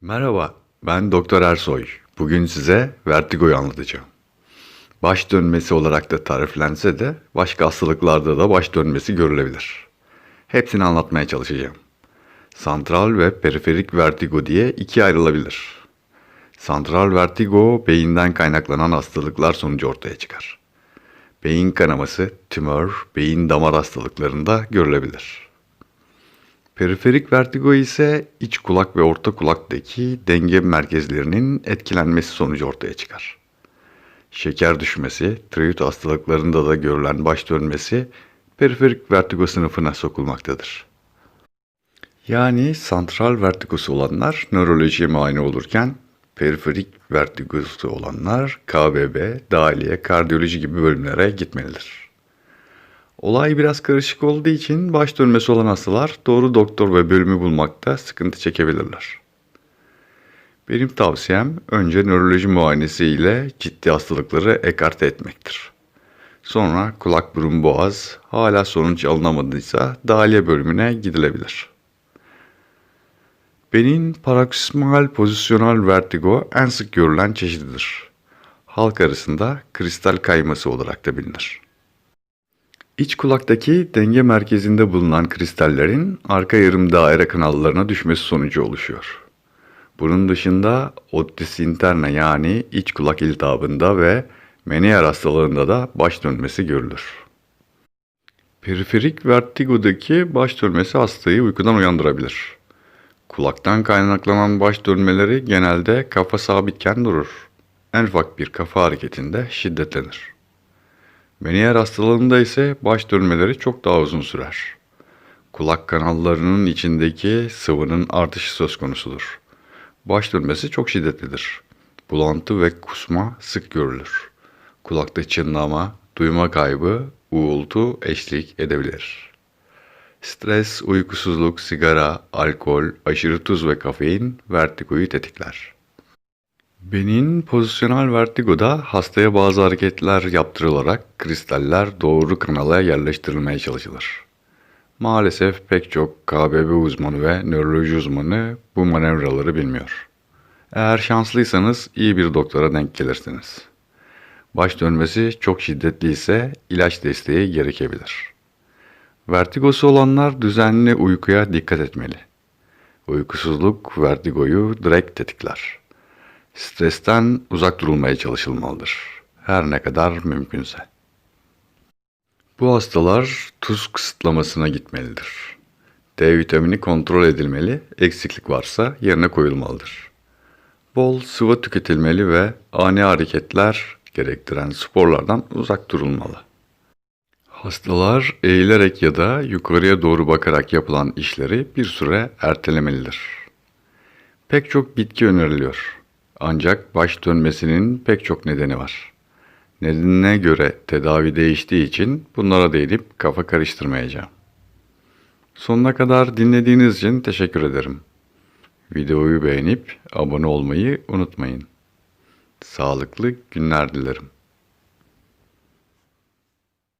Merhaba, ben Doktor Ersoy. Bugün size vertigoyu anlatacağım. Baş dönmesi olarak da tariflense de başka hastalıklarda da baş dönmesi görülebilir. Hepsini anlatmaya çalışacağım. Santral ve periferik vertigo diye ikiye ayrılabilir. Santral vertigo beyinden kaynaklanan hastalıklar sonucu ortaya çıkar. Beyin kanaması, tümör, beyin damar hastalıklarında görülebilir. Periferik vertigo ise iç kulak ve orta kulaktaki denge merkezlerinin etkilenmesi sonucu ortaya çıkar. Şeker düşmesi, tiroid hastalıklarında da görülen baş dönmesi periferik vertigo sınıfına sokulmaktadır. Yani santral vertigosu olanlar nörolojiye muayene olurken periferik vertigosu olanlar KBB, dahiliye, kardiyoloji gibi bölümlere gitmelidir. Olay biraz karışık olduğu için baş dönmesi olan hastalar doğru doktor ve bölümü bulmakta sıkıntı çekebilirler. Benim tavsiyem önce nöroloji muayenesi ile ciddi hastalıkları ekarte etmektir. Sonra kulak burun boğaz hala sonuç alınamadıysa dahiliye bölümüne gidilebilir. Benin paroksismal pozisyonel vertigo en sık görülen çeşididir. Halk arasında kristal kayması olarak da bilinir. İç kulaktaki denge merkezinde bulunan kristallerin arka yarım daire kanallarına düşmesi sonucu oluşuyor. Bunun dışında otis interna yani iç kulak iltihabında ve Meniere hastalığında da baş dönmesi görülür. Periferik vertigodaki baş dönmesi hastayı uykudan uyandırabilir. Kulaktan kaynaklanan baş dönmeleri genelde kafa sabitken durur. En ufak bir kafa hareketinde şiddetlenir. Meniere hastalığında ise baş dönmeleri çok daha uzun sürer. Kulak kanallarının içindeki sıvının artışı söz konusudur. Baş dönmesi çok şiddetlidir. Bulantı ve kusma sık görülür. Kulakta çınlama, duyma kaybı, uğultu eşlik edebilir. Stres, uykusuzluk, sigara, alkol, aşırı tuz ve kafein vertigoyu tetikler. Benin pozisyonel vertigoda hastaya bazı hareketler yaptırılarak kristaller doğru kanala yerleştirilmeye çalışılır. Maalesef pek çok KBB uzmanı ve nöroloji uzmanı bu manevraları bilmiyor. Eğer şanslıysanız iyi bir doktora denk gelirsiniz. Baş dönmesi çok şiddetli ise ilaç desteği gerekebilir. Vertigosu olanlar düzenli uykuya dikkat etmeli. Uykusuzluk vertigoyu direkt tetikler. Stresten uzak durulmaya çalışılmalıdır. Her ne kadar mümkünse. Bu hastalar tuz kısıtlamasına gitmelidir. D vitamini kontrol edilmeli, eksiklik varsa yerine koyulmalıdır. Bol sıvı tüketilmeli ve ani hareketler gerektiren sporlardan uzak durulmalı. Hastalar eğilerek ya da yukarıya doğru bakarak yapılan işleri bir süre ertelemelidir. Pek çok bitki öneriliyor. Ancak baş dönmesinin pek çok nedeni var. Nedenine göre tedavi değiştiği için bunlara değinip kafa karıştırmayacağım. Sonuna kadar dinlediğiniz için teşekkür ederim. Videoyu beğenip abone olmayı unutmayın. Sağlıklı günler dilerim.